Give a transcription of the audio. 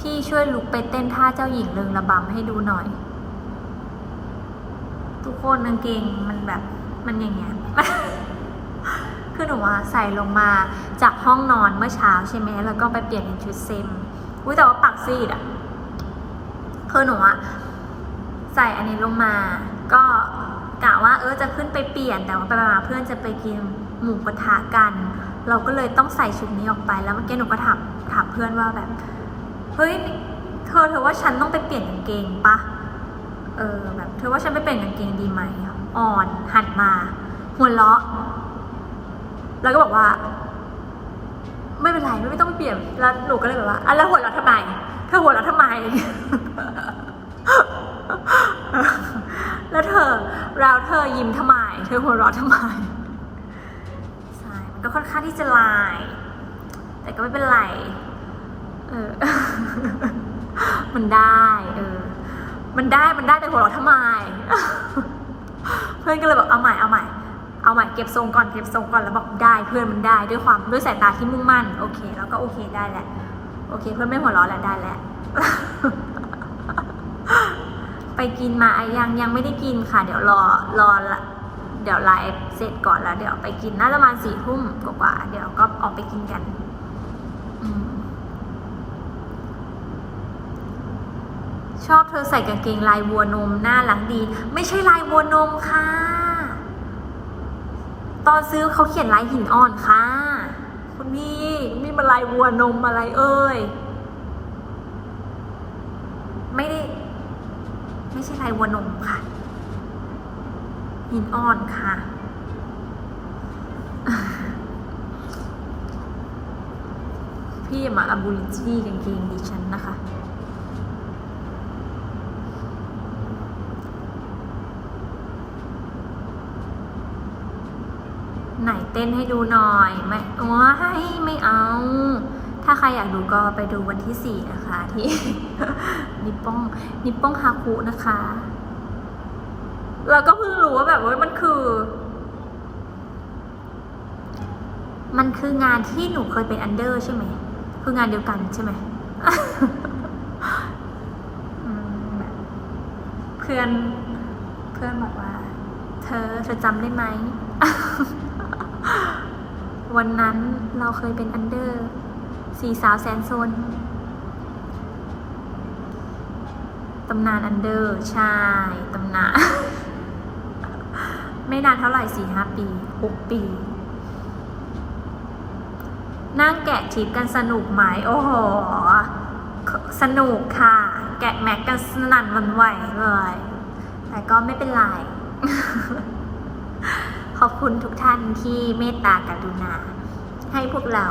พี่ช่วยลุกไปเต้นท่าเจ้าหญิงเริงระบำให้ดูหน่อย ทุกคนกางเกงมันแบบมันอย่างเงี้ยคือหนูว่าใส่ลงมาจากห้องนอนเมื่อเช้าใช่ไหมแล้วก็ไปเปลี่ยนเป็นชุดเซมอุ้ยแต่ว่าปากซีดอะคือหนูอะใส่อันนี้ลงมา ก็กะว่าเออจะขึ้นไปเปลี่ยนแต่ว่าไปมาเพื่อนจะไปกินหมูกระทะกัน เราก็เลยต้องใส่ชุดนี้ออกไปแล้วเมื่อกี้หนูก็ถามถามเพื่อนว่าแบบ เฮ้ยเธอเธอว่าฉันต้องไปเปลี่ยนกางเกงปะเออแบบเธอว่าฉันไปเปลี่ยนกางเกงดีไหมอ่อนหันมาหัวเราะ แล้วก็บอกว่า ไม่เป็นไรไม่ต้องเปลี่ยนแล้วหนูก็เลยแบบว่าอะแล้วหัวเราะทำไมเธอหัวเราะทำไมแล้วเธอเราเธอยิ้มทำไม เธอหัวเราะทำไมใช่มันก็ค่อนข้างที่จะลาย แต่ก็ไม่เป็นไร เออ มันได้ เออ มันได้ มันได้แต่หัวเราะทำไม เพื่อนก็เลยบอกเอาใหม่ เอาใหม่ เอาใหม่เก็บทรงก่อน เก็บทรงก่อน แล้วบอกได้ เพื่อนมันได้ด้วยความด้วยสายตาที่มุ่งมั่น โอเค แล้วก็โอเคได้แหละ โอเค เพื่อนไม่หัวเราะแล้วได้แล้ว ไปกินมาอยังยังไม่ได้กินค่ะ เดี๋ยวรอ รอละเดี๋ยวไลฟ์เสร็จก่อนแล้ว เดี๋ยวไปกินน่าจะประมาณสี่ทุ่มกว่า เดี๋ยวก็ออกไปกินกัน อืม ชอบเธอใส่กางเกงลายวัวนมหน่ารักดี ไม่ใช่ลายวัวนมค่ะ ตอนซื้อเขาเขียนลายหินอ่อนค่ะ คุณพี่นี่มันลายวัวนมอะไรเอ่ยไม่ได้ ไม่ใช่ลายวัวนมค่ะ หินอ่อนค่ะพี่มาอาบูลิจีกางเกงดิฉันนะคะ ไหนเต้นให้ดูหน่อยไม่ว้ายไม่เอา ถ้าใครอยากดูก็ไปดูวันที่สี่นะคะ ที่ นิปป้องนิปป้องฮาคุนะคะ เราก็เพิ่งรู้ว่าแบบว่ามันคือ มันคืองานที่หนูเคยเป็นอันเดอร์ใช่ไหม คืองานเดียวกันใช่ไหมเพื่อนเพื่อนบอกว่า เธอเธอจำได้ไหม วันนั้นเราเคยเป็นอันเดอร์สี่สาวแสนโซนตำนานอันเดอร์ ใช่ตำนาน ไม่นานเท่าไหร่สี่ห้าปีหกปี นั่งแกะทิปกันสนุกไหมโอ้โห สนุกค่ะ แกะแม็กกันสนั่นวันไหวเลย แต่ก็ไม่เป็นไร ขอบคุณทุกท่านที่เมตตากรุณาให้พวกเรา